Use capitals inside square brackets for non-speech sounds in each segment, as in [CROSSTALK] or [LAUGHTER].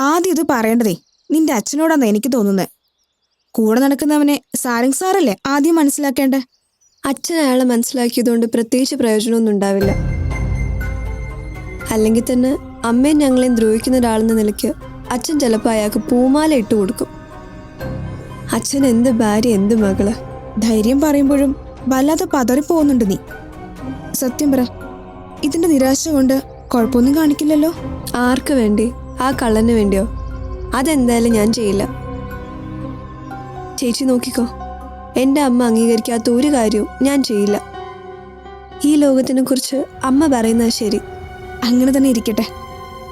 ആദ്യം ഇത് പറയേണ്ടതേ നിന്റെ അച്ഛനോടാന്ന് എനിക്ക് തോന്നുന്നത് കൂടെ നടക്കുന്നവനെ സാരംഗ് സാറല്ലേ ആദ്യം മനസ്സിലാക്കേണ്ടേ? അച്ഛൻ അയാളെ മനസ്സിലാക്കിയതുകൊണ്ട് പ്രത്യേകിച്ച് പ്രയോജനമൊന്നും ഉണ്ടാവില്ല. അല്ലെങ്കിൽ തന്നെ അമ്മയും ഞങ്ങളെയും ദ്രോഹിക്കുന്ന ഒരാളെന്ന നിലയ്ക്ക് അച്ഛൻ ചിലപ്പോൾ അയാൾക്ക് പൂമാല ഇട്ട് കൊടുക്കും. അച്ഛൻ എന്ത് ഭാര്യ എന്ത് മകൾ? ധൈര്യം പറയുമ്പോഴും വല്ലാതെ പതറിപ്പോകുന്നുണ്ട് നീ. സത്യം പറ ഇതിന്റെ നിരാശ കൊണ്ട് കുഴപ്പമൊന്നും കാണിക്കില്ലല്ലോ? ആർക്ക് വേണ്ടി? ആ കള്ളന് വേണ്ടിയോ? അതെന്തായാലും ഞാൻ ചെയ്യില്ല. ചേച്ചി നോക്കിക്കോ. എന്റെ അമ്മ അംഗീകരിക്കാത്ത ഒരു കാര്യവും ഞാൻ ചെയ്യില്ല. ഈ ലോകത്തിനെ കുറിച്ച് അമ്മ പറയുന്നത് ശരി. അങ്ങനെ തന്നെ ഇരിക്കട്ടെ.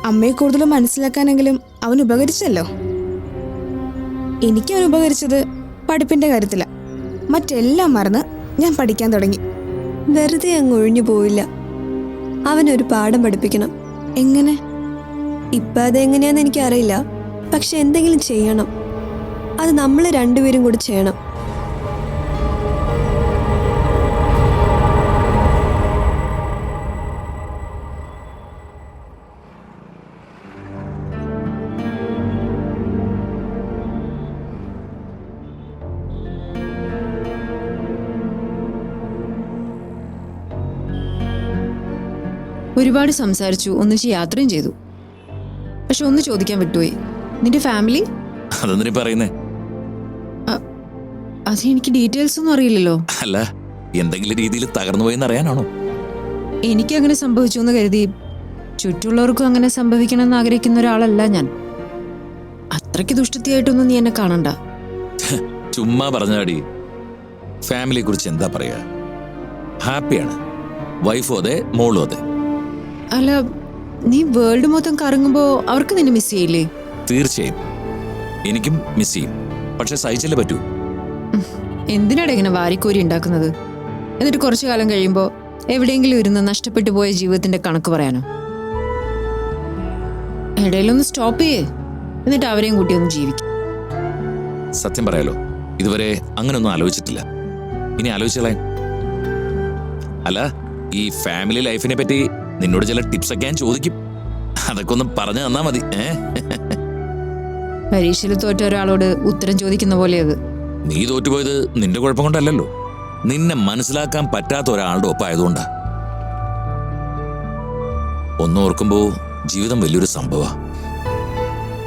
അമ്മയെ കൂടുതൽ മനസ്സിലാക്കാനെങ്കിലും അവൻ ഉപകരിച്ചല്ലോ? എനിക്ക് അവൻ ഉപകരിച്ചത് പഠിപ്പിന്റെ കാര്യത്തില. മറ്റെല്ലാം മറന്ന് ഞാൻ പഠിക്കാൻ തുടങ്ങി. വെറുതെ അങ്ങ് ഒഴിഞ്ഞു പോയില്ല അവനൊരു പാഠം പഠിപ്പിക്കണം. എങ്ങനെ? ഇപ്പം അതെങ്ങനെയാന്ന് എനിക്കറിയില്ല. പക്ഷെ എന്തെങ്കിലും ചെയ്യണം. അത് നമ്മൾ രണ്ടുപേരും കൂടി ചെയ്യണം. ഒരുപാട് സംസാരിച്ചു. ഒന്നിച്ച് യാത്രയും ചെയ്തു. പക്ഷെ ഒന്ന് ചോദിക്കാൻ വിട്ടുപോയി. നിന്റെ ഫാമിലി? അതെന്തിനീ പറയുന്നേ. അത് എനിക്ക് ഡീറ്റെയിൽസ് ഒന്നും അറിയില്ലല്ലോ. അല്ല എന്തെങ്കിലും രീതിയിൽ തകർന്നു പോയെന്ന് അറിയാനാണോ? എനിക്ക് അങ്ങനെ സംഭവിച്ചു എന്ന് കരുതി ചുറ്റുള്ളവർക്കും അങ്ങനെ സംഭവിക്കണമെന്ന് ആഗ്രഹിക്കുന്ന ഒരാളല്ല ഞാൻ. അത്രയ്ക്ക് ദുഷ്ടത്തിയായിട്ടൊന്നും നീ എന്നെ കാണണ്ട. ചുമ്മാ പറഞ്ഞാടി. ഫാമിലിയെ കുറിച്ച് എന്താ പറയാ? ഹാപ്പിയാണ്. വൈഫും അതെ മോളും അതെ. അല്ല നീ വേൾഡ് മൊത്തം കറങ്ങുമ്പോ അവർക്ക് നിന്നെ മിസ് ചെയ്യില്ലേ? തീർച്ചയായും. എനിക്കും മിസ് ചെയ്യും. പക്ഷെ സഹിച്ചല്ലേ പറ്റൂ. എന്തിനാണ് ഇങ്ങനെ വാരിക്കോരി ഉണ്ടാക്കുന്നത്? എന്നിട്ട് കുറച്ചു കാലം കഴിയുമ്പോ എവിടെയെങ്കിലും ഇരുന്ന് നഷ്ടപ്പെട്ടു പോയ ജീവിതത്തിന്റെ കണക്ക് പറയാനോ? ഇടയിലൊന്ന് സ്റ്റോപ്പ് ചെയ്യേ. എന്നിട്ട് അവരെയും കൂട്ടി ഒന്ന് ജീവിക്കും. സത്യം പറയാലോ ഇതുവരെ അങ്ങനെയൊന്നും ആലോചിച്ചിട്ടില്ല. ഇനി ആലോചിച്ചാലേ അല്ല ഈ ഫാമിലി ലൈഫിനെ പറ്റി നിന്നോട് ചില ടിപ്സ് ഒക്കെ ഞാൻ ചോദിക്കും. അതൊക്കെ ഒന്ന് പറഞ്ഞു തന്നാ മതി. ഏ? പരീക്ഷയിൽ തോറ്റ ഒരാളോട് ഉത്തരം ചോദിക്കുന്ന പോലെ അത്. നീ തോറ്റുപോയത് നിന്റെ കുഴപ്പം കൊണ്ടല്ലല്ലോ. നിന്നെ മനസ്സിലാക്കാൻ പറ്റാത്ത ഒരാളുടെ ഒപ്പായതുകൊണ്ടാ. ഒന്നോർക്കുമ്പോ ജീവിതം വലിയൊരു സംഭവ.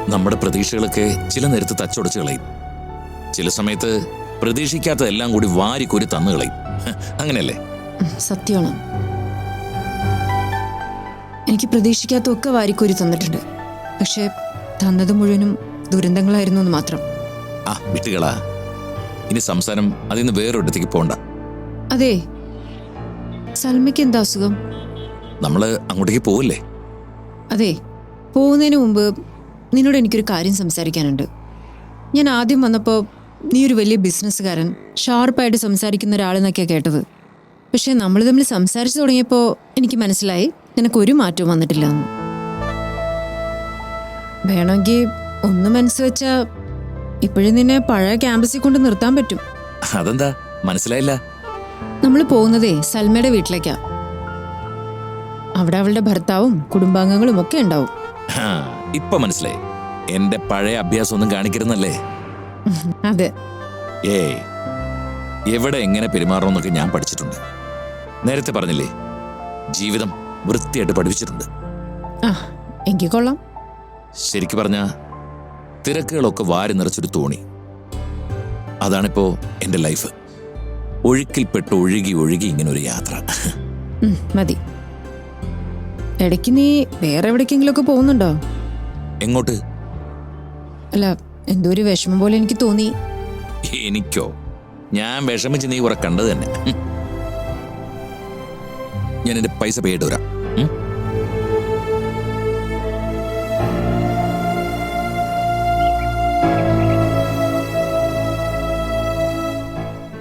നമ്മുടെ പ്രതീക്ഷകളൊക്കെ ചില നേരത്ത് തച്ചുടച്ച് കളയും. ചില സമയത്ത് പ്രതീക്ഷിക്കാത്തതെല്ലാം കൂടി വാരിക്കൊരു തന്നു കളയും. അങ്ങനെയല്ലേ? സത്യമാണ്. എനിക്ക് പ്രതീക്ഷിക്കാത്തൊക്കെ വാരിക്കോരി തന്നിട്ടുണ്ട്. പക്ഷെ തന്നത് മുഴുവനും ദുരന്തങ്ങളായിരുന്നു എന്ന് മാത്രം. ആ വിട്ടുകളാ. ഇനി സംസാരം അതിന്ന് വേറൊരിടത്തേക്ക് പോണ്ട. അതെ. സൽമയ്ക്ക് എന്താ അസുഖം? നമ്മൾ അങ്ങോട്ടേക്ക് പോവില്ലേ? അതെ. പോകുന്നതിന് മുമ്പ് നിന്നോട് എനിക്കൊരു കാര്യം സംസാരിക്കാനുണ്ട്. ഞാൻ ആദ്യം വന്നപ്പോൾ നീ ഒരു വലിയ ബിസിനസ്സുകാരൻ ഷാർപ്പായിട്ട് സംസാരിക്കുന്ന ഒരാളെന്നൊക്കെയാണ് കേട്ടത്. പക്ഷെ നമ്മൾ തമ്മിൽ സംസാരിച്ചു തുടങ്ങിയപ്പോൾ എനിക്ക് മനസ്സിലായി. നിനക്കൊരു മാറ്റവും വന്നിട്ടില്ല. വേണമെങ്കിൽ ഒന്ന് മനസ്സ് വെച്ചാ ഇപ്പോഴും നിന്നെ പഴയ ക്യാമ്പസിൽ കൊണ്ട് നിർത്താൻ പറ്റും. അതെന്താ? മനസ്സിലായില്ല. നമ്മൾ പോകുന്നതേ സൽമയുടെ വീട്ടിലേക്കാ. അവിടെ അവളുടെ ഭർത്താവും കുടുംബാംഗങ്ങളും ഒക്കെ ഉണ്ടാവും. ഇപ്പൊ മനസ്സിലായി. എന്റെ പഴയ അഭ്യാസം ഒന്നും കാണിക്കരുന്നല്ലേ അതെ. ഏയ് എവിടെ എങ്ങനെ പെരുമാറണമെന്നൊക്കെ ഞാൻ പഠിച്ചിട്ടുണ്ട്. നേരത്തെ പറഞ്ഞില്ലേ ജീവിതം വൃത്തിയായിട്ട് പഠിപ്പിച്ചിട്ടുണ്ട്. എങ്കിൽ കൊള്ളാം. ശരിക്കു പറഞ്ഞ തിരക്കുകളൊക്കെ വാരി നിറച്ചൊരു തോണി. അതാണിപ്പോ എന്റെ ലൈഫ്. ഒഴുക്കിൽപ്പെട്ട് ഒഴുകി ഒഴുകി ഇങ്ങനെ ഒരു യാത്ര മതി. ഇടയ്ക്ക് നീ വേറെ എവിടേക്കെങ്കിലുമൊക്കെ പോകുന്നുണ്ടോ? എങ്ങോട്ട്? അല്ല എന്തോ ഒരു വിഷമം പോലെ എനിക്ക് തോന്നി. എനിക്കോ? ഞാൻ വിഷമിച്ച് നീ കുറെ കണ്ടത് തന്നെ. ഞാൻ എന്റെ പൈസ പേയിട്ട് വരാം.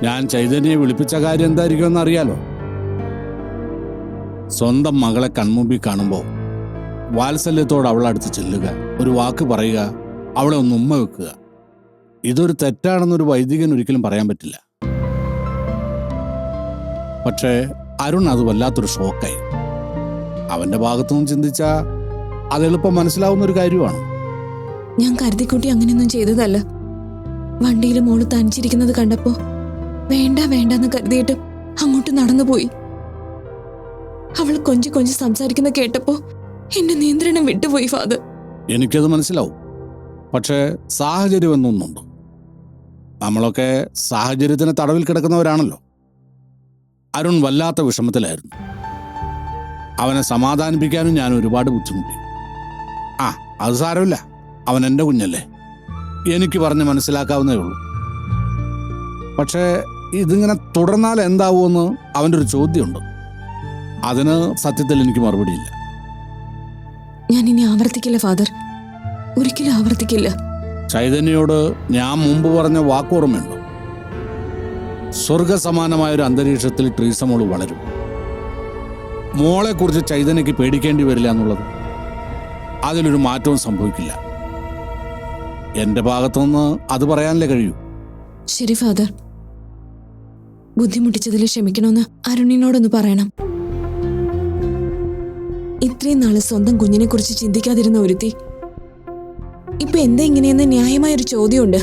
ഞാൻ ചൈതന്യയെ വിളിപ്പിച്ച കാര്യം എന്തായിരിക്കുമെന്ന് അറിയാലോ സ്വന്തം മകളെ കൺമുമ്പിൽ കാണുമ്പോൾ വാത്സല്യത്തോട് അടുത്ത് ചെല്ലുക ഒരു വാക്ക് പറയുക അവളെ ഒന്ന് ഉമ്മ വെക്കുക. ഇതൊരു തെറ്റാണെന്നൊരു വൈദികൻ ഒരിക്കലും പറയാൻ പറ്റില്ല. പക്ഷേ അരുൺ അത് വല്ലാത്തൊരു ഷോക്കായി. അവന്റെ ഭാഗത്തുനിന്ന് ചിന്തിച്ച അത് എളുപ്പം മനസ്സിലാവുന്ന ഒരു കാര്യമാണ്. ഞാൻ കരുതിക്കൂട്ടി അങ്ങനെയൊന്നും ചെയ്തതല്ല. വണ്ടിയിൽ മോൾ തനിച്ചിരിക്കുന്നത് കണ്ടപ്പോ വേണ്ട വേണ്ടെന്ന് കരുതിയിട്ട് അങ്ങോട്ട് നടന്നുപോയി. അവൾ കൊഞ്ചി കൊഞ്ചി സംസാരിക്കുന്ന കേട്ടപ്പോ എന്റെ നിയന്ത്രണം വിട്ടുപോയി ഫാദർ. എനിക്കത് മനസ്സിലാവും. പക്ഷേ സാഹചര്യം എന്നൊന്നുണ്ട്? നമ്മളൊക്കെ സാഹചര്യത്തിന് തടവിൽ കിടക്കുന്നവരാണല്ലോ. അരുൺ വല്ലാത്ത വിഷമത്തിലായിരുന്നു. അവനെ സമാധാനിപ്പിക്കാനും ഞാൻ ഒരുപാട് ബുദ്ധിമുട്ടി. ആ അത് സാരമില്ല. അവൻ എന്റെ കുഞ്ഞല്ലേ. എനിക്ക് പറഞ്ഞ് മനസ്സിലാക്കാവുന്നേ ഉള്ളൂ. പക്ഷേ ഇതിങ്ങനെ തുടർന്നാൽ എന്താവുമെന്ന് അവന്റെ ഒരു ചോദ്യമുണ്ട്. അതിന് സത്യത്തിൽ എനിക്ക് മറുപടിയില്ല. ഞാൻ ഇനി ആവർത്തിക്കില്ല ഫാദർ. ഒരിക്കലും ആവർത്തിക്കില്ല. ചൈതന്യയോട് ഞാൻ മുമ്പ് പറഞ്ഞ വാക്കോർമ്മയുണ്ട് സ്വർഗസമാനമായ ഒരു അന്തരീക്ഷത്തിൽ ട്രീസമോൾ വളരും. മോളെക്കുറിച്ച് ചൈതന്യക്ക് പേടിക്കേണ്ടി വരില്ല എന്നുള്ളത് അതിലൊരു മാറ്റവും സംഭവിക്കില്ല. എന്റെ ഭാഗത്തുനിന്ന് അത് പറയാനല്ലേ കഴിയൂ? ശരി ഫാദർ. ബുദ്ധിമുട്ടിച്ചതിൽ ക്ഷമിക്കണമെന്ന് അരുണിനോടൊന്ന് പറയണം. ഇത്രയും നാൾ സ്വന്തം കുഞ്ഞിനെ കുറിച്ച് ചിന്തിക്കാതിരുന്ന ഒരുത്തി. ഇപ്പൊ എന്താ ഇങ്ങനെയെന്ന് ന്യായമായൊരു ചോദ്യമുണ്ട്.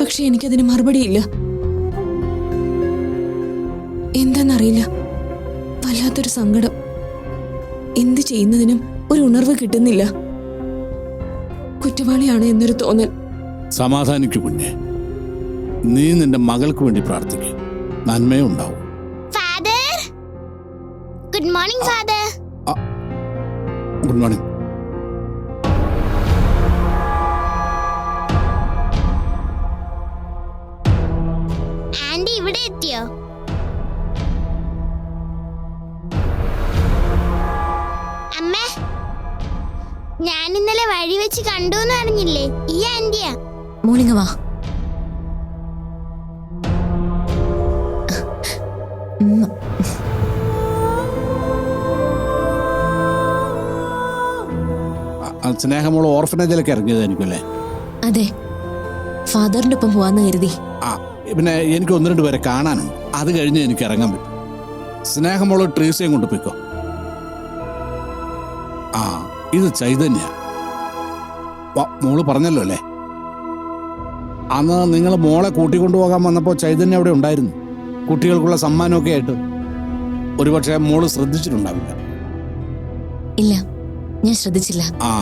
പക്ഷെ എനിക്കതിന് മറുപടിയില്ല. എന്താന്നറിയില്ല. വല്ലാത്തൊരു സങ്കടം. എന്ത് ചെയ്യുന്നതിനും ഒരു ഉണർവ് കിട്ടുന്നില്ല. കുറ്റവാളിയാണ് എന്നൊരു തോന്നൽ. സമാധാനിക്കു കുഞ്ഞെ. നീ നിന്റെ മകൾക്ക് വേണ്ടി പ്രാർത്ഥിക്കും. നന്മയുണ്ടാവും father good morning father good morning aunty ഇവിടെ എത്തിയോ? അമ്മേ ഞാൻ ഇന്നലെ വഴി വെച്ച് കണ്ടു എന്ന് അറിഞ്ഞില്ലേ? ഈ ആന്റിയാ മോർണിംഗ് വാ അ- സ്നേഹമുള്ള ഓർഫനേജിലൊക്കെ ഇറങ്ങിയതായിരിക്കും അല്ലേ? അതെ. ഫാദറിന്റെ ഒപ്പം പോവാന്ന് കരുതി. ആ പിന്നെ എനിക്ക് ഒന്ന് രണ്ട് പേരെ കാണാനുണ്ട്. അത് കഴിഞ്ഞ് എനിക്ക് ഇറങ്ങാൻ പറ്റും. സ്നേഹമുള്ള ട്രീസയും കൊണ്ട് പോയിക്കോ. ആ ഇത് ചൈതന്യ. വ- മോൾ പറഞ്ഞല്ലോ അല്ലേ? അന്ന് നിങ്ങൾ മോളെ കൂട്ടിക്കൊണ്ടുപോകാൻ വന്നപ്പോൾ ചൈതന്യ അവിടെ ഉണ്ടായിരുന്നു. കുട്ടികൾക്കുള്ള സമ്മാനമൊക്കെ ആയിട്ട് ഒരുപക്ഷെ മോൾ ശ്രദ്ധിച്ചിട്ടുണ്ടാവില്ല. ഇല്ല ഞാൻ ശ്രദ്ധിച്ചില്ല. ആ.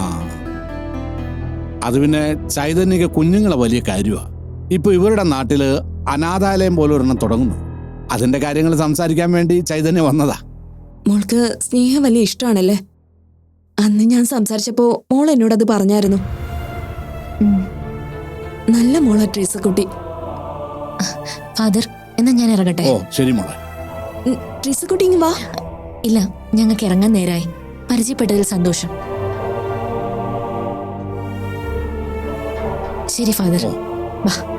അത് പിന്നെ ചൈതന്യക്ക് കുഞ്ഞുങ്ങളെ വലിയ കാര്യമാണ് ഇപ്പൊ ഇവരുടെ നാട്ടിൽ അനാഥാലയം പോലെ ഒരെണ്ണം തുടങ്ങുന്നു. അതിന്റെ കാര്യങ്ങൾ സംസാരിക്കാൻ വേണ്ടി ചൈതന്യ വന്നതാ. മോൾക്ക് സ്നേഹം വലിയ ഇഷ്ടമാണല്ലേ? അന്ന് ഞാൻ സംസാരിച്ചപ്പോ മോൾ എന്നോട് അത് പറഞ്ഞായിരുന്നു. നല്ല മോളാ ട്രീസക്കുട്ടി ഫാദർ എന്നാ ഞാൻ ഇറങ്ങട്ടെ? ഓ ശരി മോളെ. ട്രീസക്കുട്ടി ഇങ്ങ് വാ. ഇല്ല ഞങ്ങൾക്ക് ഇറങ്ങാൻ നേരായി. പരിചയപ്പെട്ടതിൽ സന്തോഷം. ശരി ഫാദർ. വാ.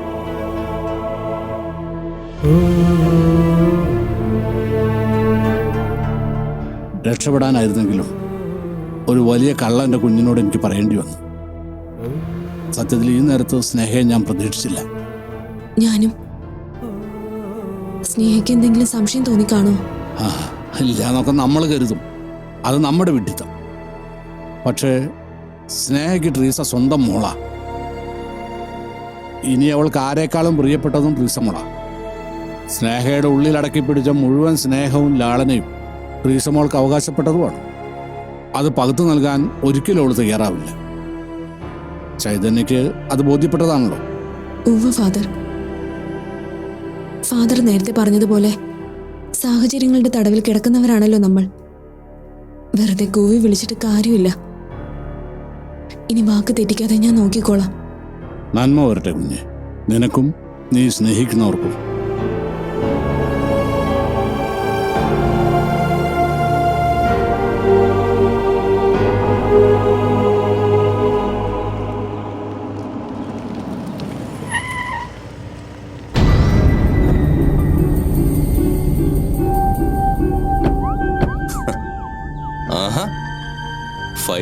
രക്ഷപ്പെടാനായിരുന്നെങ്കിലും ഒരു വലിയ കള്ള എന്റെ കുഞ്ഞിനോട് എനിക്ക് പറയേണ്ടി വന്നു. സത്യത്തിൽ ഈ നേരത്ത് സ്നേഹയെ ഞാൻ പ്രതീക്ഷിച്ചില്ല. ഞാനും സ്നേഹയ്ക്ക് എന്തെങ്കിലും സംശയം തോന്നിക്കാണോ? ഇല്ല എന്നൊക്കെ നമ്മൾ കരുതും. അത് നമ്മുടെ വിഡിത്തം പക്ഷേ സ്നേഹയ്ക്ക് ട്രീസ സ്വന്തം മോള. ഇനി അവൾക്ക് ആരെക്കാളും പ്രിയപ്പെട്ടതും ട്രീസ മോള. സ്നേഹയുടെ ഉള്ളിൽ അടക്കി പിടിച്ച മുഴുവൻ സ്നേഹവും ലാളനയും ട്രീസ മോൾക്ക് അവകാശപ്പെട്ടതുമാണ്. അത് പകുത്തു നൽകാൻ ഒരിക്കലും അവൾ തയ്യാറാവില്ല. ചൈതന്യക്ക് അത് ബോധ്യപ്പെട്ടതാണല്ലോ. ഫാദർ. ഫാദർ നേരത്തെ പറഞ്ഞതുപോലെ സാഹചര്യങ്ങളുടെ തടവിൽ കിടക്കുന്നവരാണല്ലോ നമ്മൾ. വെറുതെ കൂവി വിളിച്ചിട്ട് കാര്യമില്ല. ഇനി വാക്ക് തെറ്റിക്കാതെ ഞാൻ നോക്കിക്കോളാം. നന്മ വരട്ടെ കുഞ്ഞ്. നിനക്കും നീ സ്നേഹിക്കുന്നവർക്കും.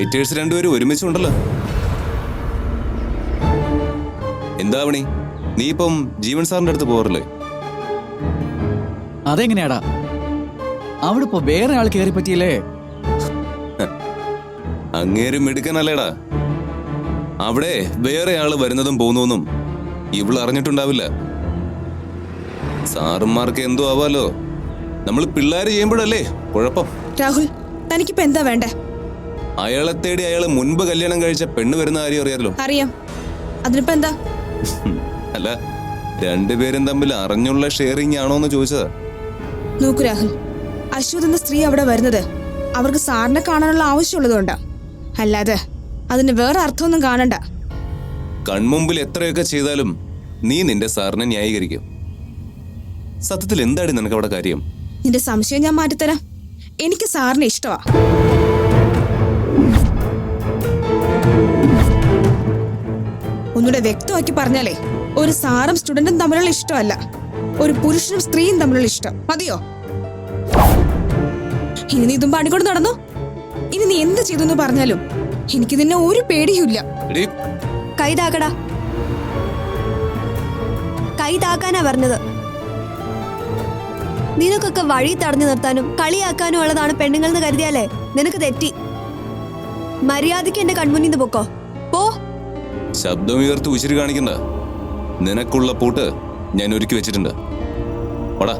ഫൈറ്റേഴ്സ് രണ്ടുപേരും ഒരുമിച്ചുണ്ടല്ലോ. എന്താ പണി നീ ഇപ്പം ജീവൻ സാറിന്റെ അടുത്ത് പോറില്ലേ അതെങ്ങനെയാടാ? അവിടെ ഇപ്പൊ വേറെ ആൾ കയറി പറ്റിയില്ലേ? അങ്ങേരും മിടുക്കനല്ലേടാ. അവിടെ വേറെ ആൾ വരുന്നതും പോകുന്നതും ഇവൾ അറിഞ്ഞിട്ടുണ്ടാവില്ല. സാറുമാർക്ക് എന്തോ ആവാലോ. നമ്മൾ പിള്ളേര് ചെയ്യുമ്പോഴല്ലേ കുഴപ്പം. രാഹുൽ തനിക്കിപ്പോ എന്താ വേണ്ടേ? അയാളെ തേടി അയാൾ മുൻപ് കല്യാണം കഴിച്ച പെണ്ണ് വരുന്ന കാര്യം അറിയാലോ? അറിയാം. അതിനിപ്പോ എന്താ? അല്ല രണ്ടുപേരും തമ്മിൽ അറിഞ്ഞുള്ള ഷെയറിംഗ് ആണോ എന്ന് ചോദിച്ചതാ. നോക്കൂ രാഹുൽ അശ്വത് എന്ന സ്ത്രീ അവിടെ വരുന്നത് അവർക്ക് സാറിനെ കാണാനുള്ള ആവശ്യമുള്ളതുകൊണ്ടാ. അല്ലാതെ അതിന് വേറെ അർത്ഥമൊന്നും കാണണ്ട. കൺമുമ്പിൽ എത്രയൊക്കെ ചെയ്താലും നീ നിന്റെ സാറിനെ ന്യായീകരിക്കും. സത്യത്തിൽ എന്താണ് നിനക്ക് അവിടെ കാര്യം? നിന്റെ സംശയം ഞാൻ മാറ്റിത്തരാം. എനിക്ക് സാറിനെ ഇഷ്ടമാ വ്യക്തമാക്കി പറഞ്ഞാലേ ഒരു സാറും സ്റ്റുഡന്റും തമ്മിലുള്ള ഇഷ്ടമല്ല. ഒരു പുരുഷനും സ്ത്രീയും തമ്മിലുള്ള ഇഷ്ടം. മതിയോ? ഇനി നീ ഇതും പണിക്കൊണ്ട് നടന്നു? ഇനി നീ എന്ത് ചെയ്തു എന്ന് പറഞ്ഞാലും എനിക്ക് നിന്നെ ഒരു പേടിയുമില്ല. കൈതാക്കടാ. കൈ താക്കടാ കൈ താക്കാനാ പറഞ്ഞത്. നിനക്കൊക്കെ വഴി തടഞ്ഞു നിർത്താനും കളിയാക്കാനും ഉള്ളതാണ് പെണ്ണുങ്ങൾ എന്ന് കരുതിയാലേ നിനക്ക് തെറ്റി. മര്യാദയ്ക്ക് എന്റെ കൺമുന്നിൽ നിന്ന് പൊക്കോ. ശബ്ദം ഉയർത്തി ഉശിരി കാണിക്കണ്ട നിനക്കുള്ള പൂട്ട് ഞാൻ ഒരുക്കി വെച്ചിട്ടുണ്ട്. പടാ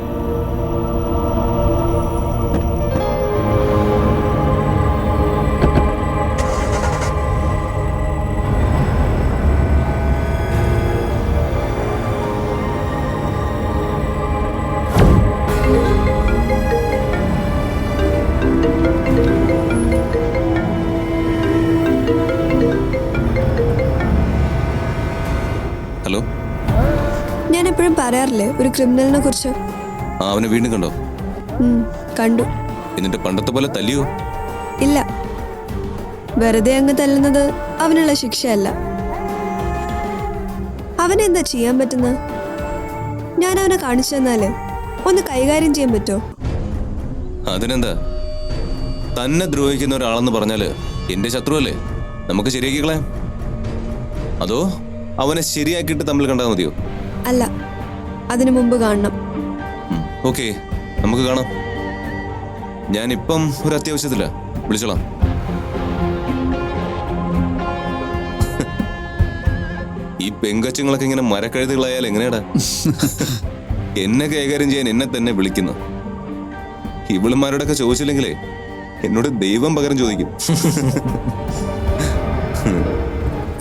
പറയാറില്ലേ? ഒരു ക്രിമിനലിനെ കുറിച്ച്? ആ അവനെ വീണ്ടും കണ്ടോ? ഉം, കണ്ടു. എന്നിട്ട് പണ്ടത്തെ പോലെ തല്ലിയോ? ഇല്ല. വെറുതെ അങ്ങ് തല്ലുന്നത് അവനുള്ള ശിക്ഷയല്ല. അവനെന്താ ചെയ്യാൻ പറ്റുന്നത്? ഞാൻ അവനെ കാണിച്ചു തന്നാൽ ഒന്ന് കൈകാര്യം ചെയ്യാൻ പറ്റോ അതിനെന്താ? തന്നെ ദ്രോഹിക്കുന്ന ഒരാളെന്ന് പറഞ്ഞാൽ എന്റെ ശത്രുവല്ലേ? നമുക്ക് ശരിയാക്കി കളയാം. അതോ അവനെ ശരിയാക്കിയിട്ട് തമ്മിൽ കണ്ടാൽ മതിയോ? അല്ല. അതിനു മുമ്പ് കാണണം. ഓക്കെ. നമുക്ക് കാണാം. ഞാനിപ്പം ഒരു അത്യാവശ്യത്തില്ല വിളിച്ചോളാം. ഈ പെങ്കച്ചുങ്ങളൊക്കെ ഇങ്ങനെ മരക്കഴുതുകളായാൽ എങ്ങനെയാടാ? എന്നെ കൈകാര്യം ചെയ്യാൻ എന്നെ തന്നെ വിളിക്കുന്നു. ഇവളുമാരോടൊക്കെ ചോദിച്ചില്ലെങ്കിലേ എന്നോട് ദൈവം പകരം ചോദിക്കും.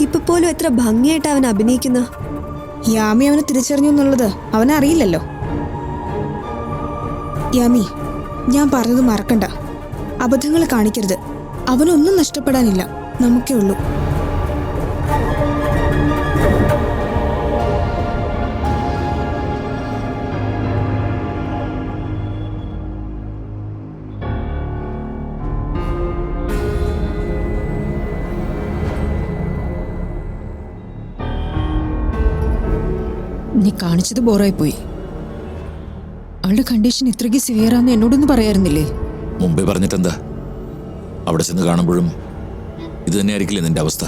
ഇപ്പൊ പോലും എത്ര ഭംഗിയായിട്ട് അവൻ അഭിനയിക്കുന്ന. യാമി അവനെ തിരിച്ചറിഞ്ഞു എന്നുള്ളത് അവനറിയില്ലല്ലോ യാമി ഞാൻ പറഞ്ഞത് മറക്കണ്ട. അബദ്ധങ്ങൾ കാണിക്കരുത്. അവനൊന്നും നഷ്ടപ്പെടാനില്ല. നമുക്കേ ഉള്ളൂ. കാണിച്ചത് ബോറായി പോയി അവളുടെ കണ്ടീഷൻ ഇത്രയ്ക്ക് സിവിയറാന്ന് എന്നോടൊന്നും പറയാറുന്നില്ലേ? മുമ്പേ പറഞ്ഞിട്ടെന്താ? അവിടെ ചെന്ന് കാണുമ്പോഴും ഇത് തന്നെ ആയിരിക്കില്ല നിന്റെ അവസ്ഥ?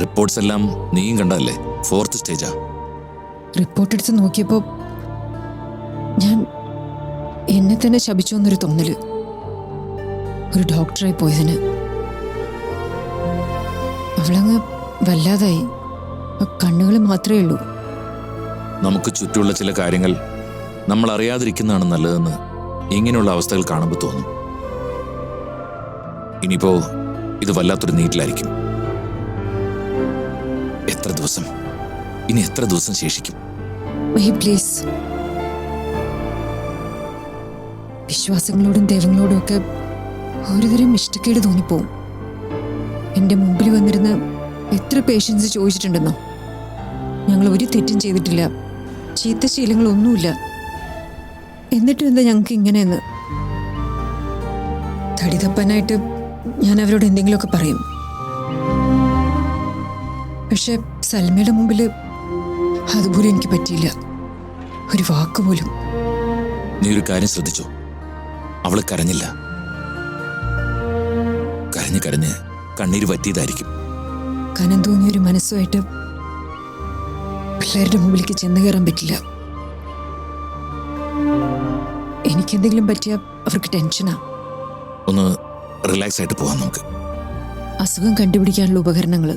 റിപ്പോർട്ട്സ് എല്ലാം നീയും കണ്ടല്ലേ ഫോർത്ത് സ്റ്റേജാ റിപ്പോർട്ട് എടുത്ത് നോക്കിയപ്പോൾ ഞാൻ എന്നെ തന്നെ ശപിച്ചു എന്നൊരു തോന്നൽ. ഒരു ഡോക്ടറായി പോയതിന്. അവളങ്ങ് വല്ലാതായി. കണ്ണുകൾ മാത്രമേ ഉള്ളൂ. നമുക്ക് ചുറ്റുമുള്ള ചില കാര്യങ്ങൾ നമ്മൾ അറിയാതിരിക്കുന്നതാണ് നല്ലതെന്ന് ഇങ്ങനെയുള്ള അവസ്ഥകൾ കാണുമ്പോൾ തോന്നും. ഇനിയിപ്പോ ഇത് വല്ലാത്തൊരു നീറ്റിലായിരിക്കും. എത്ര ദിവസം? ഇനി എത്ര ദിവസം ശേഷിക്കും? പ്ലീസ് വിശ്വാസങ്ങളോടും ദൈവങ്ങളോടും ഒക്കെ ഒരുതരം ഇഷ്ടക്കേട് തോന്നിപ്പോവും. എന്റെ മുമ്പിൽ വന്നിരുന്ന് എത്ര പേഷ്യൻസ് ചോദിച്ചിട്ടുണ്ടെന്നോ? ഞങ്ങൾ ഒരു തെറ്റും ചെയ്തിട്ടില്ല. ചീത്ത ശീലങ്ങളൊന്നുമില്ല എന്നിട്ടും എന്താ ഞങ്ങൾക്ക് ഇങ്ങനെയെന്ന്? തടി തപ്പാനായിട്ട് ഞാൻ അവരോട് എന്തെങ്കിലുമൊക്കെ പറയും. പക്ഷെ സൽമയുടെ മുമ്പിൽ അതുപോലും എനിക്ക് പറ്റിയില്ല. ഒരു വാക്ക് പോലും. നീ ഒരു കാര്യം ശ്രദ്ധിച്ചോ? അവൾ കരഞ്ഞില്ല. കരഞ്ഞ് കരഞ്ഞ് കണ്ണീര് പറ്റിയതായിരിക്കും കനം തോന്നിയ ഒരു മനസ്സുമായിട്ട് പിള്ളേരുടെ മുമ്പിലേക്ക് ചെന്ന് കയറാൻ പറ്റില്ല. എനിക്കെന്തെങ്കിലും പറ്റിയ അവർക്ക് ടെൻഷനാ. ഒന്ന് റിലാക്സ് ആയിട്ട് പോവാം നമുക്ക്. അസുഖം കണ്ടുപിടിക്കാനുള്ള ഉപകരണങ്ങൾ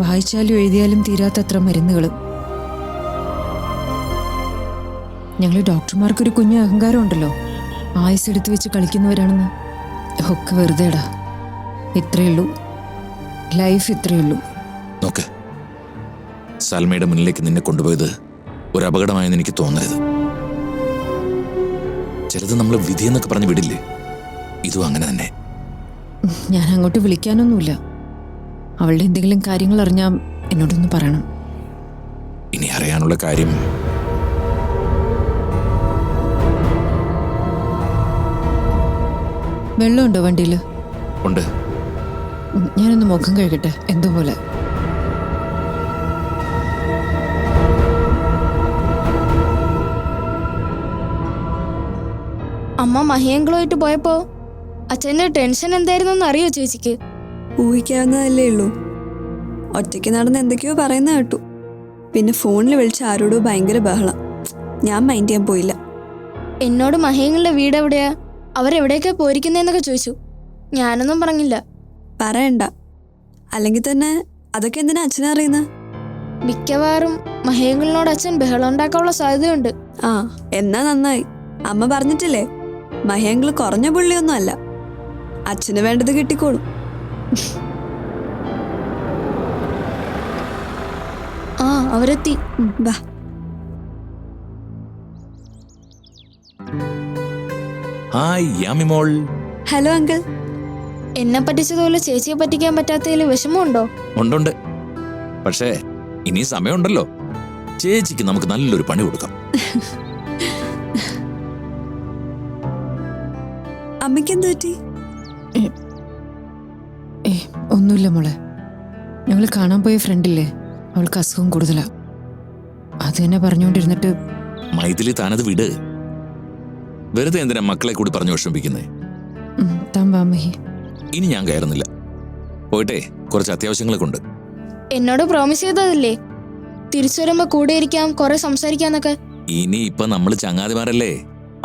വായിച്ചാലും എഴുതിയാലും തീരാത്തത്ര മരുന്നുകൾ ഞങ്ങൾ ഡോക്ടർമാർക്കൊരു കുഞ്ഞു അഹങ്കാരം ഉണ്ടല്ലോ. ആയുസ് എടുത്തു വെച്ച് കളിക്കുന്നവരാണെന്ന് ഒക്കെ വെറുതെടാ. ഇത്രയേ ഉള്ളൂ. ലൈഫ് ഇത്രയേ ഉള്ളൂ. നോക്ക്. സൽമയുടെ മുന്നിലേക്ക് നിന്നെ കൊണ്ടുപോയത് ഒരു അപകടമായെന്ന് എനിക്ക് തോന്നരുത്. ചിലത് നമ്മൾ വിധിയെന്നൊക്കെ പറഞ്ഞ് വിടില്ലേ? ഇതും അങ്ങനെ തന്നെ. ഞാൻ അങ്ങോട്ട് വിളിക്കാനൊന്നുമില്ല. അവളുടെ എന്തെങ്കിലും കാര്യങ്ങൾ അറിഞ്ഞാൽ എന്നോടൊന്ന് പറയണം. ഇനി അറിയാനുള്ള കാര്യം വെള്ളമുണ്ടോ വണ്ടിയിൽ ഉണ്ട്. ഞാനൊന്ന് മുഖം കഴുകട്ടെ. എന്തോ പോലെ? അമ്മ മഹിയങ്കളുമായിട്ട് പോയപ്പോ അച്ഛന്റെ ടെൻഷൻ എന്തായിരുന്നു അറിയോ ചേച്ചിക്ക്? ഊഹിക്കാവുന്നതല്ലേ ഉള്ളൂ. ഒറ്റയ്ക്ക് നടന്ന് എന്തൊക്കെയോ പറയുന്ന കേട്ടു. പിന്നെ ഫോണിൽ വിളിച്ച ആരോടോ ഭയങ്കര ബഹളം. ഞാൻ മൈൻഡ് ചെയ്യാൻ പോയില്ല. എന്നോട് മഹിയങ്ങളുടെ വീട് എവിടെയാ അവരെവിടെയൊക്കെ പോയിരിക്കുന്നതെന്നൊക്കെ ചോദിച്ചു. ഞാനൊന്നും പറഞ്ഞില്ല. പറയണ്ട. അല്ലെങ്കിൽ തന്നെ അതൊക്കെ എന്തിനാ അച്ഛനറിയുന്നത് മിക്കവാറും മഹിയങ്ങളിനോട് അച്ഛൻ ബഹളം ഉണ്ടാക്കാനുള്ള സാധ്യതയുണ്ട്. ആ എന്നാ നന്നായി. അമ്മ പറഞ്ഞിട്ടില്ലേ മഹേങ്കിൾ കുറഞ്ഞ പുള്ളിയൊന്നും അല്ല. അച്ഛന് വേണ്ടത് കിട്ടിക്കോളും. ആ അവരെത്തി. ഹായ് യാമിമോൾ. Hello uncle. എന്നെ പറ്റിച്ചതുപോലെ ചേച്ചിയെ പറ്റിക്കാൻ പറ്റാത്തതിൽ വിഷമമുണ്ടോ? ഉണ്ടുണ്ട് പക്ഷേ ഇനി സമയമുണ്ടല്ലോ. ചേച്ചിക്ക് നമുക്ക് നല്ലൊരു പണി കൊടുക്കാം. [LAUGHS] അമ്മയ്ക്ക് എന്ത് പറ്റി? ഏ ഒന്നുമില്ല മോളെ. ഞങ്ങൾ കാണാൻ പോയ ഫ്രണ്ടില്ലേ? അവൾക്ക് അസുഖം കൂടുതലാ. അത് തന്നെ പറഞ്ഞുകൊണ്ടിരുന്നിട്ട് മൈഥിലി താനത് വിട്. വെറുതെ എന്തിനാ മക്കളെ കൂടി പറഞ്ഞു വിഷമിപ്പിക്കുന്നേ? താൻ വാ മഹി. ഇനി ഞാൻ കയറുന്നില്ല. പോയിട്ടെ കുറച്ച് അത്യാവശ്യങ്ങളൊക്കെ ഉണ്ട് എന്നോട് പ്രോമിസ് ചെയ്തതല്ലേ? തിരിച്ചു വരുമ്പോ കൂടെ ഇരിക്കാം കുറെ സംസാരിക്കാന്നൊക്കെ. ഇനി ഇപ്പൊ നമ്മൾ ചങ്ങാതിമാരല്ലേ?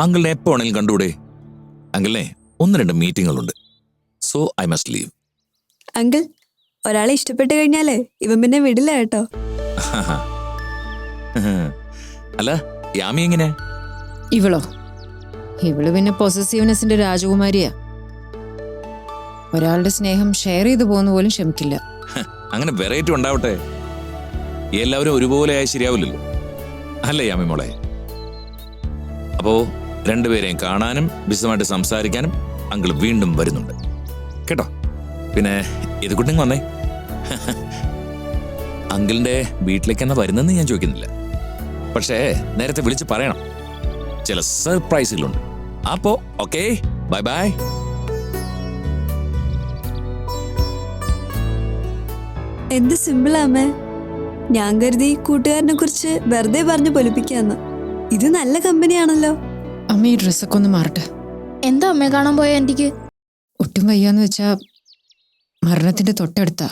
അങ്കിളിനെ എപ്പോ ആണെങ്കിലും കണ്ടുകൂടെ? അങ്കിളിനെ ഒന്ന് രണ്ട് മീറ്റിങ്ങുകളുണ്ട്. So I must leave uncle ഒരാളെ ഇഷ്ടപ്പെട്ട് കഴിഞ്ഞാലേ ഇവൻ പിന്നെ വിടില്ല കേട്ടോ. [LAUGHS] അല്ല യാമി എങ്ങനെ? ഇവളോ? ഇവൾ പിന്നെ പൊസസീവ്നെസിന്റെ രാജകുമാരിയാ. ഒരാളുടെ സ്നേഹം ഷെയർ ചെയ്തു പോകുന്ന പോലും ക്ഷമിക്കില്ല. അങ്ങനെ വെറൈറ്റി ഉണ്ടാവട്ടെ. എല്ലാവരും ഒരുപോലെ ആയി ശരിയാവില്ലല്ലോ. അല്ലേ യാമി മോളെ? അപ്പോ രണ്ടുപേരെയും കാണാനും വിശദമായിട്ട് സംസാരിക്കാനും അങ്കിൾ വീണ്ടും വരുന്നുണ്ട്. കേട്ടോ? പിന്നെ ഇത് കുട്ടിങ് വന്നേ. അങ്കിളിന്റെ വീട്ടിലേക്ക് എന്നാ വരുന്നെന്ന് ഞാൻ ചോദിക്കുന്നില്ല. പക്ഷേ നേരത്തെ വിളിച്ച് പറയണം. ചില സർപ്രൈസുകളുണ്ട് അപ്പോ ഓക്കേ ബൈ ബൈ എന്ത് സിമ്പിളാ അമ്മേ ഞാൻ കരുതി കൂട്ടുകാരനെ കുറിച്ച് വെറുതെ പറഞ്ഞു പൊലിപ്പിക്കാന്ന്. ഇത് നല്ല കമ്പനിയാണല്ലോ. അമ്മ ഈ ഡ്രസ്സൊക്കെ ഒന്ന് മാറട്ടെ. എന്താ അമ്മയെ കാണാൻ പോയ ആന്റിക്ക് ഒട്ടും വയ്യാന്ന് വെച്ചാ മരണത്തിന്റെ തൊട്ടടുത്താ.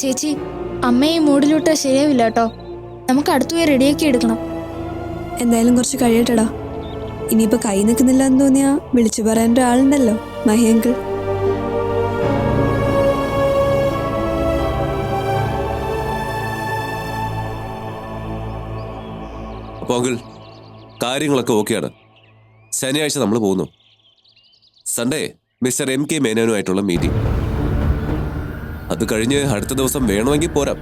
ചേച്ചി അമ്മയെ ഈ മൂഡിലോട്ട് ശരിയാവില്ല കേട്ടോ നമുക്ക് അടുത്തുപോയി റെഡിയാക്കി എടുക്കണം. എന്തായാലും കുറച്ച് കഴിയട്ടെടാ. ഇനിയിപ്പോ കൈ നിൽക്കുന്നില്ല എന്ന് തോന്നിയാ വിളിച്ചു പറയാൻ ഒരാളുണ്ടല്ലോ മഹിയങ്കിൾ അപ്പോൾ അങ്കിൾ കാര്യങ്ങളൊക്കെ ഓക്കെയാണ്. ശനിയാഴ്ച നമ്മൾ പോകുന്നു. സൺഡേ മിസ്റ്റർ എം കെ മേനോനുമായിട്ടുള്ള മീറ്റിംഗ്. അത് കഴിഞ്ഞ് അടുത്ത ദിവസം വേണമെങ്കിൽ പോരാം.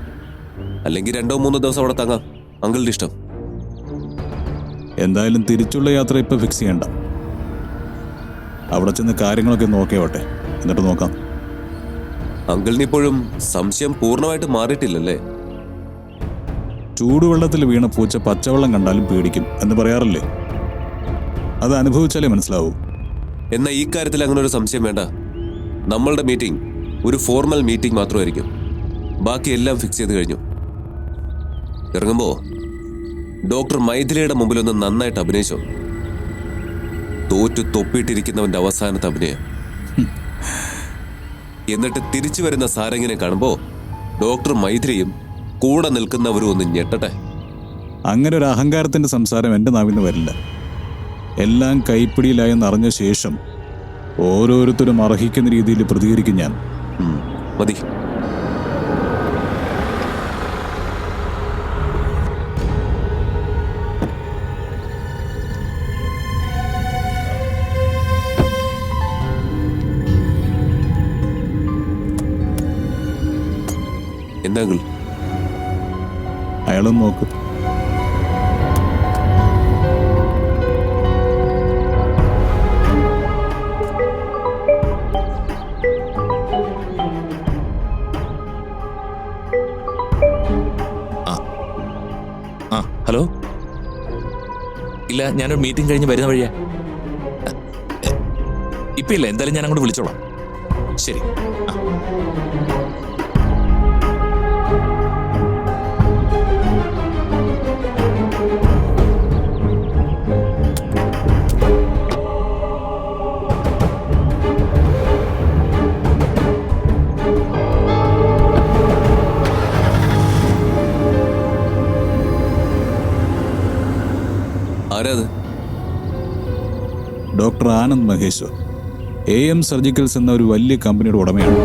അല്ലെങ്കിൽ രണ്ടോ മൂന്നോ ദിവസം അവിടെ തങ്ങാം. അങ്കിളുടെ ഇഷ്ടം. എന്തായാലും തിരിച്ചുള്ള യാത്ര ഇപ്പൊ ഫിക്സ് ചെയ്യണ്ട. അവിടെ ചെന്ന് കാര്യങ്ങളൊക്കെ നോക്കിയോട്ടെ എന്നിട്ട് നോക്കാം. അങ്കിളിന് ഇപ്പോഴും സംശയം പൂർണമായിട്ട് മാറിയിട്ടില്ലല്ലേ? ചൂടുവെള്ളത്തിൽ വീണ പൂച്ച പച്ചവെള്ളം കണ്ടാലും പേടിക്കും എന്ന് പറയാറില്ലേ? അത് അനുഭവിച്ചാലേ മനസ്സിലാവൂ. എന്നാൽ ഈ കാര്യത്തിൽ അങ്ങനെ ഒരു സംശയം വേണ്ട. നമ്മളുടെ മീറ്റിംഗ് ഒരു ഫോർമൽ മീറ്റിംഗ് മാത്രമായിരിക്കും. ബാക്കി എല്ലാം ഫിക്സ് ചെയ്ത് കഴിഞ്ഞു. ഇറങ്ങുമ്പോ ഡോക്ടർ മൈഥിലിയുടെ മുമ്പിലൊന്ന് നന്നായിട്ട് അഭിനയിച്ചോ? തോറ്റു തൊപ്പിയിട്ടിരിക്കുന്നവന്റെ അവസാനത്തെ അഭിനയം. എന്നിട്ട് തിരിച്ചു വരുന്ന സാരംഗിനെ കാണുമ്പോ ഡോക്ടർ മൈഥിലിയും കൂടെ നിൽക്കുന്നവരും ഒന്ന് ഞെട്ടട്ടെ. അങ്ങനെ ഒരു അഹങ്കാരത്തിന്റെ സംസാരം എന്റെ നാവിന്ന് വരില്ല. എല്ലാം കൈപ്പിടിയിലായെന്ന് അറിഞ്ഞ ശേഷം ഓരോരുത്തരും അർഹിക്കുന്ന രീതിയിൽ പ്രതികരിക്കും ഞാൻ. മതി. അയാളും നോക്കും. ഹലോ? ഇല്ല ഞാനൊരു മീറ്റിംഗ് കഴിഞ്ഞ് വരുന്ന വഴിയാ. ഇപ്പില്ല എന്തായാലും ഞാൻ അങ്ങോട്ട് വിളിച്ചോളാം. ശരി. ആ. Doctor Anand Maheshwar. A M surgicals എന്ന ഒരു വലിയ കമ്പനിയുടെ ഉടമയാണ്.